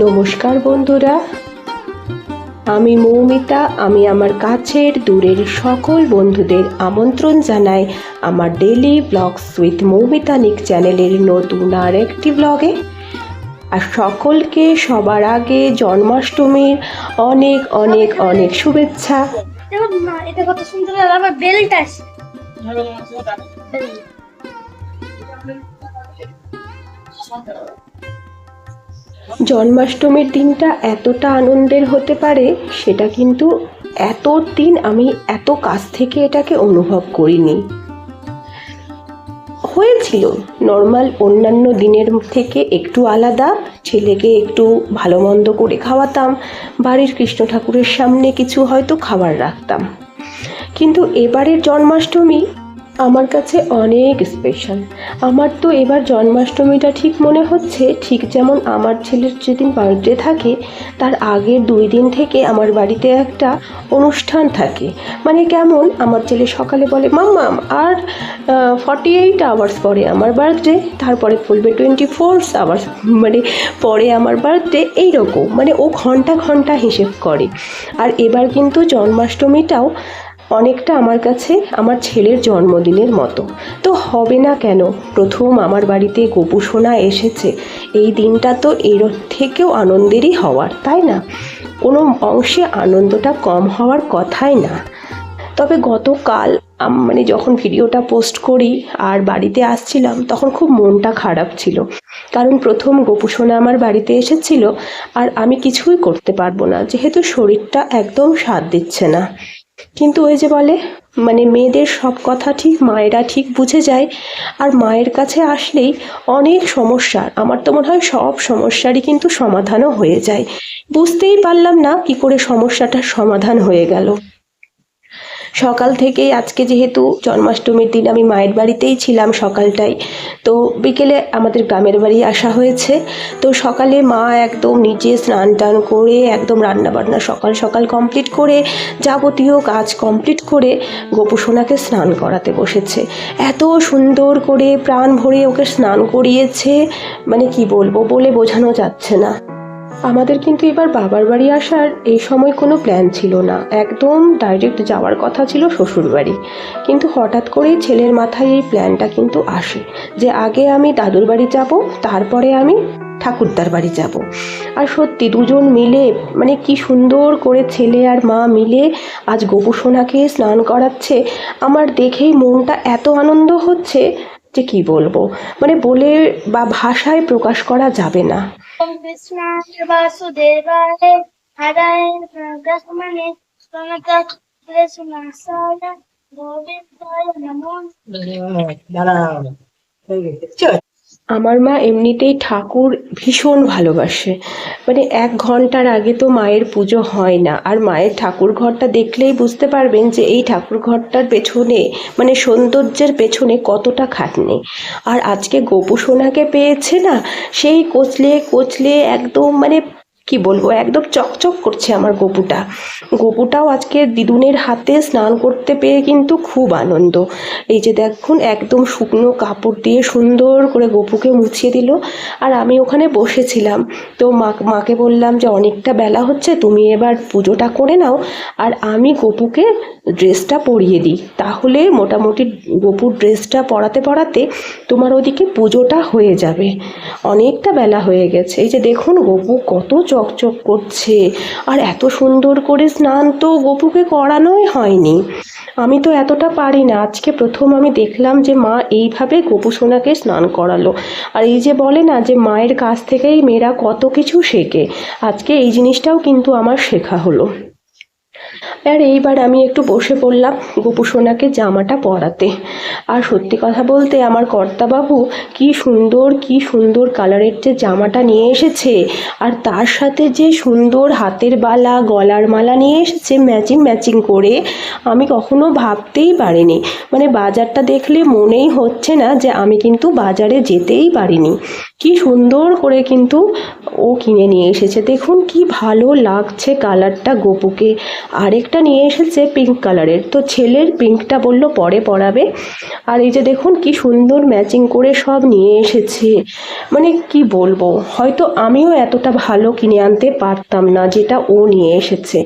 নমস্কার বন্ধুরা আমি মৌমিতা আমি আমার কাছের দূরের সকল বন্ধুদের আমন্ত্রণ জানাই আমার ডেলি ব্লগস উইথ মৌমিতা নিক চ্যানেলের নতুন আর একটি ব্লগে আর সকলকে সবার আগে জন্মাষ্টমীর অনেক অনেক অনেক শুভেচ্ছা। দেখুন না এটা কত সুন্দর আর বেল্ট আছে। জন্মাষ্টমীর দিনটা এতটা আনন্দের হতে পারে, সেটা কিন্তু এত দিন আমি এত কাছ থেকে এটাকে অনুভব করিনি। হয়েছিল, নর্মাল অন্যান্য দিনের থেকে একটু আলাদা, ছেলেকে একটু ভালো মন্দ করে খাওয়াতাম, বাড়ির কৃষ্ণ ঠাকুরের সামনে কিছু হয়তো খাবার রাখতাম। কিন্তু এবারের জন্মাষ্টমী আমার কাছে অনেক স্পেশাল আমার তো এবার জন্মাষ্টমীটা ঠিক মনে হচ্ছে, ঠিক যেমন আমার ছেলের যেদিন বার্থডে থাকে, তার আগের দুই দিন থেকে আমার বাড়িতে একটা অনুষ্ঠান থাকে। মানে কেমন, আমার ছেলে সকালে বলে মাম্মাম আর ফর্টি এইট আওয়ার্স পরে আমার বার্থডে তারপরে বলবে টোয়েন্টি ফোর আওয়ার্স মানে পরে আমার বার্থডে এইরকম। মানে ও ঘণ্টা ঘণ্টা হিসেব করে। আর এবার কিন্তু জন্মাষ্টমীটাও অনেকটা আমার কাছে আমার ছেলের জন্মদিনের মতো। তো হবে না কেন? প্রথম আমার বাড়িতে গোপু সোনা এসেছে। এই দিনটা তো এর থেকেও আনন্দেরই হওয়ার, তাই না? কোনো অংশে আনন্দটা কম হওয়ার কথাই না। তবে গতকাল মানে যখন ভিডিওটা পোস্ট করি আর বাড়িতে আসছিলাম, তখন খুব মনটা খারাপ ছিল। কারণ প্রথম গোপুসোনা আমার বাড়িতে এসেছিল আর আমি কিছুই করতে পারব না, যেহেতু শরীরটা একদম সাথ দিচ্ছে না। কিন্তু ওই যে বলে মানে মেয়েদের সব কথা ঠিক, মায়েরা ঠিক বুঝে যায়, আর মায়ের কাছে আসলেই অনেক সমস্যা আমার তো মনে হয় সব সমস্যারই কিন্তু সমাধানও হয়ে যায়। বুঝতেই পারলাম না কি করে সমস্যাটার সমাধান হয়ে গেল। সকাল থেকেই আজকে যেহেতু জন্মাষ্টমীর দিন, আমি মায়ের বাড়িতেই ছিলাম সকালটাই। তো বিকেলে আমাদের গ্রামের বাড়ি আসা হয়েছে। তো সকালে মা একদম নিজে স্নান টান করে, একদম রান্না বান্না সকাল সকাল কমপ্লিট করে, যাবতীয় কাজ কমপ্লিট করে গোপুসোনাকে স্নান করাতে বসেছে। এত সুন্দর করে প্রাণ ভরে ওকে স্নান করিয়েছে মানে কি বলব, বলে বোঝানো যাচ্ছে না। আমাদের কিন্তু এবার বাবার বাড়ি আসার এই সময় কোনো প্ল্যান ছিল না। একদম ডাইরেক্ট যাওয়ার কথা ছিল শ্বশুর বাড়ি। কিন্তু হঠাৎ করেই ছেলের মাথায় এই প্ল্যানটা কিন্তু আসে যে আগে আমি দাদুর বাড়ি যাব, তারপরে আমি ঠাকুরদার বাড়ি যাব। আর সত্যি দুজন মিলে মানে কি সুন্দর করে ছেলে আর মা মিলে আজ গোপু সোনাকে স্নান করাচ্ছে, আমার দেখেই মনটা এত আনন্দ হচ্ছে যে কি বলব? মানে বলে বা ভাষায় প্রকাশ করা যাবে না। कृष्णाय वासुदेवाय हराय गमने प्रणत कृष्णाय गोविन्दाय नमो আমার মা এমনিতেই ঠাকুর ভীষণ ভালোবাসে। মানে এক ঘণ্টার আগে তো মায়ের পুজো হয় না। আর মায়ের ঠাকুর ঘরটা দেখলেই বুঝতে পারবেন যে এই ঠাকুর ঘরটার পেছনে মানে সৌন্দর্যের পেছনে কতটা খাটনি। আর আজকে গোপু সোনাকে পেয়েছে না, সেই কচলে কচলে একদম মানে কি বলব, একদম চকচক করছে আমার গপুটা। গপুটাও আজকে দিদুনের হাতে স্নান করতে পেয়ে কিন্তু খুব আনন্দ। এই যে দেখুন, একদম শুকনো কাপড় দিয়ে সুন্দর করে গপুকে মুছিয়ে দিল। আর আমি ওখানে বসেছিলাম। তো মা, মাকে বললাম যে, অনেকটা বেলা হচ্ছে, তুমি এবার পুজোটা করে নাও। আর আমি গপুকে ড্রেসটা পরিয়ে দিই। তাহলে মোটামুটি গপুর ড্রেসটা পরাতে পরাতে তোমার ওদিকে পুজোটা হয়ে যাবে। অনেকটা বেলা হয়ে গেছে। এই যে দেখুন, গপু কত চকচক করছে। আর এত সুন্দর করে স্নান তো গপুকে করানোই হয়নি। আমি তো এতটা পারি না। আজকে প্রথম আমি দেখলাম যে মা এইভাবে গোপু সোনাকে স্নান করালো। আর এই যে বলে না যে মায়ের কাছ থেকেই মেয়েরা কত কিছু শেখে, আজকে এই জিনিসটাও কিন্তু আমার শেখা হলো। আর এইবার আমি একটু বসে পড়লাম গোপুসোনাকে জামাটা পরাতে। আর সত্যি কথা বলতে আমার কর্তাবাবু কি সুন্দর কি সুন্দর কালারের যে জামাটা নিয়ে এসেছে, আর তার সাথে যে সুন্দর হাতের বালা, গলার মালা নিয়ে এসেছে ম্যাচিং ম্যাচিং করে, আমি কখনো ভাবতেই পারিনি। মানে বাজারটা দেখলে মনেই হচ্ছে না যে আমি কিন্তু বাজারে যেতেই পারিনি। কি সুন্দর করে কিন্তু ও কিনে নিয়ে এসেছে। দেখুন কি ভালো লাগছে কালারটা গোপুকে। আরেকটা নিয়ে এসেছে পিঙ্ক কালারের তো ছেলের পিঙ্কটা বলল পরে পরাবে। আর এই যে দেখুন কি সুন্দর ম্যাচিং করে সব নিয়ে এসেছে। মানে কি বলব, হয়তো আমিও এতটা ভালো কিনে আনতে পারতাম না যেটা ও নিয়ে এসেছে।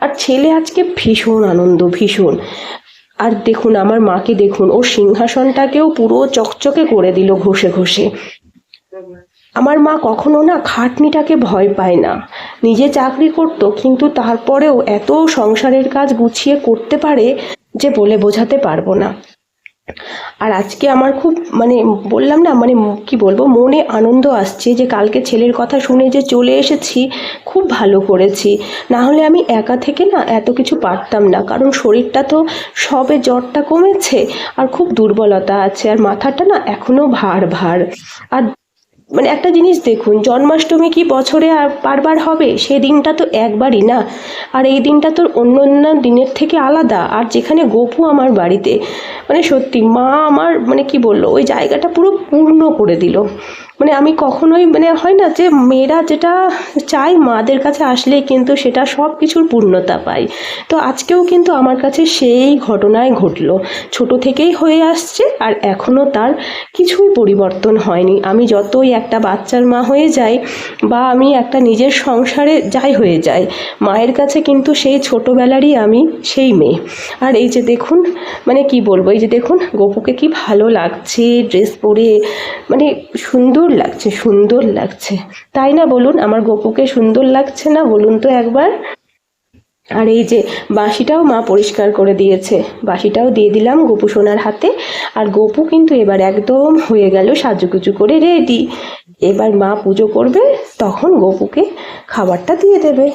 আর ছেলে আজকে ভীষণ আনন্দ, ভীষণ। আর দেখুন, আমার মাকে দেখুন ও সিংহাসনটাকেও পুরো চকচকে করে দিল ঘষে ঘষে। আমার মা কখনো না খাটনিটাকে ভয় পায় না। নিজে চাকরি করতো, কিন্তু তারপরেও এত সংসারের কাজ গুছিয়ে করতে পারে যে বলে বোঝাতে পারব না। আর আজকে আমার খুব মানে বললাম না মানে কি বলব, মনে আনন্দ আসছে যে কালকে ছেলের কথা শুনে যে চলে এসেছি, খুব ভালো করেছি। না হলে আমি একা থেকে না এত কিছু পারতাম না, কারণ শরীরটা তো সবে জ্বরটা কমেছে আর খুব দুর্বলতা আছে আর মাথাটা না এখনও ভার ভার। আর মানে একটা জিনিস দেখুন, জন্মাষ্টমী কি বছরে আর বারবার হবে? সেই দিনটা তো একবারই না। আর এই দিনটা তো অন্য অন্য দিনের থেকে আলাদা। আর যেখানে গোপু আমার বাড়িতে মানে সত্যি মা আমার মানে কি বলল ওই জায়গাটা পুরো পূর্ণ করে দিল। মানে আমি কখনোই মানে হয় না যে মেয়েরা যেটা চায় মাদের কাছে আসলে কিন্তু সেটা সব কিছুর পূর্ণতা পায়। তো আজকেও কিন্তু আমার কাছে সেই ঘটনায় ঘটলো। ছোট থেকেই হয়ে আসছে আর এখনও তার কিছুই পরিবর্তন হয়নি। আমি যতই একটা বাচ্চার মা হয়ে যাই বা আমি একটা নিজের সংসারে যাই হয়ে যাই, মায়ের কাছে কিন্তু সেই ছোটোবেলারই আমি সেই মেয়ে। আর এই যে দেখুন মানে কি বলব, এই যে দেখুন, গপুকে কি ভালো লাগছে ড্রেস পরে মানে সুন্দর লাগছে, সুন্দর লাগছে। তাই না বলুন? আমার গপুকে সুন্দর লাগছে না? বলুন তো একবার। আর এই যে বাঁশিটাও মা পরিষ্কার করে দিয়েছে। বাঁশিটাও দিয়ে দিলাম গপু সোনার হাতে। আর গপু কিন্তু এবার একদম হয়ে গেল সাজুকুচু করে রেডি। এবার মা পুজো করবে, তখন গপুকে খাবারটা দিয়ে দেবে।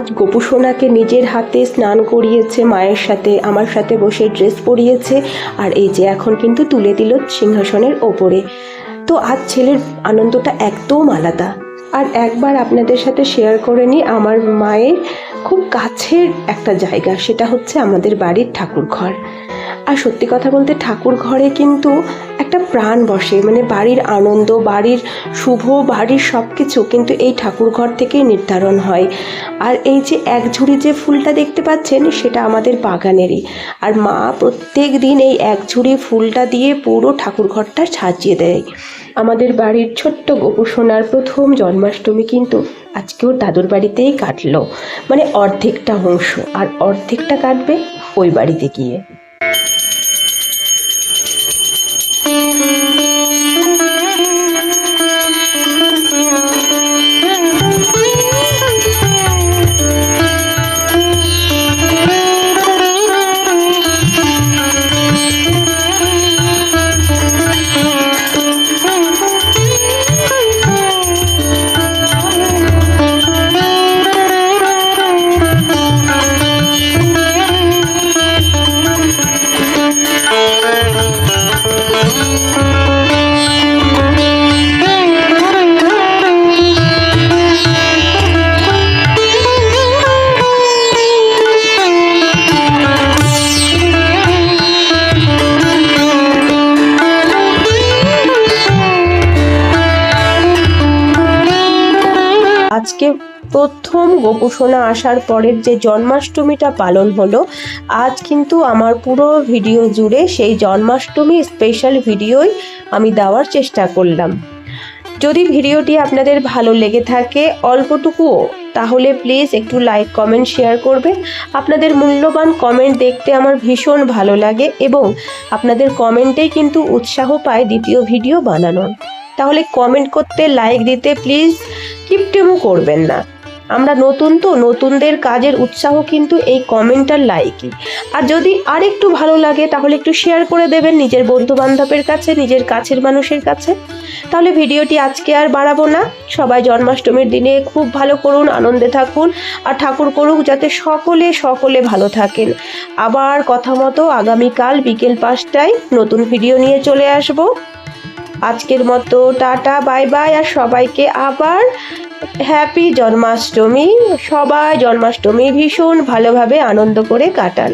আজ গোপুসোনাকে নিজের হাতে স্নান করিয়েছে, মায়ের সাথে, আমার সাথে বসে ড্রেস পরিয়েছে আর এই যে এখন কিন্তু তুলে দিল সিংহাসনের ওপরে। তো আজ ছেলের আনন্দটা একদম আলাদা। আর একবার আপনাদের সাথে শেয়ার করে নি আমার মায়ের খুব কাছের একটা জায়গা, সেটা হচ্ছে আমাদের বাড়ির ঠাকুর ঘর আর সত্যি কথা বলতে ঠাকুর ঘরে কিন্তু একটা প্রাণ বসে। মানে বাড়ির আনন্দ, বাড়ির শুভ, বাড়ির সব কিছু কিন্তু এই ঠাকুর ঘর থেকেই নির্ধারণ হয়। আর এই যে এক ঝুড়ি যে ফুলটা দেখতে পাচ্ছেন, সেটা আমাদের বাগানেরই। আর মা প্রত্যেক দিন এই এক ঝুড়ি ফুলটা দিয়ে পুরো ঠাকুর ঘরটা সাজিয়ে দেয়। আমাদের বাড়ির ছোট্ট গোপু সোনার প্রথম জন্মাষ্টমী কিন্তু আজকেও দাদুর বাড়িতেই কাটলো। মানে অর্ধেকটা অংশ, আর অর্ধেকটা কাটবে ওই বাড়িতে গিয়ে। প্রথম গোপোষণা আসার পরের যে জন্মাষ্টমীটা পালন হলো, আজ কিন্তু আমার পুরো ভিডিও জুড়ে সেই জন্মাষ্টমী স্পেশাল ভিডিওই আমি দেওয়ার চেষ্টা করলাম। যদি ভিডিওটি আপনাদের ভালো লেগে থাকে অল্পটুকুও, তাহলে প্লিজ একটু লাইক কমেন্ট শেয়ার করবেন আপনাদের মূল্যবান কমেন্ট দেখতে আমার ভীষণ ভালো লাগে এবং আপনাদের কমেন্টেই কিন্তু উৎসাহ পায় দ্বিতীয় ভিডিও বানানোর। তাহলে কমেন্ট করতে লাইক দিতে প্লিজ কিপটেমও করবেন না। আমরা নতুন তো, নতুনদের কাজের উৎসাহ কিন্তু এই কমেন্ট আর লাইকই আর যদি আর একটু ভালো লাগে, তাহলে একটু শেয়ার করে দেবেন নিজের বন্ধু বান্ধবের কাছে, নিজের কাছের মানুষের কাছে। তাহলে ভিডিওটি আজকে আর বাড়াবো না। সবাই জন্মাষ্টমীর দিনে খুব ভালো করুন, আনন্দে থাকুন। আর ঠাকুর করুক যাতে সকলে সকলে ভালো থাকেন। আবার কথা মতো আগামীকাল বিকেল পাঁচটায় নতুন ভিডিও নিয়ে চলে আসব। আজকের মতো টাটা বাই বাই আর সবাইকে আবার হ্যাপি জন্মাষ্টমী সবাই জন্মাষ্টমী ভীষণ ভালোভাবে আনন্দ করে কাটান।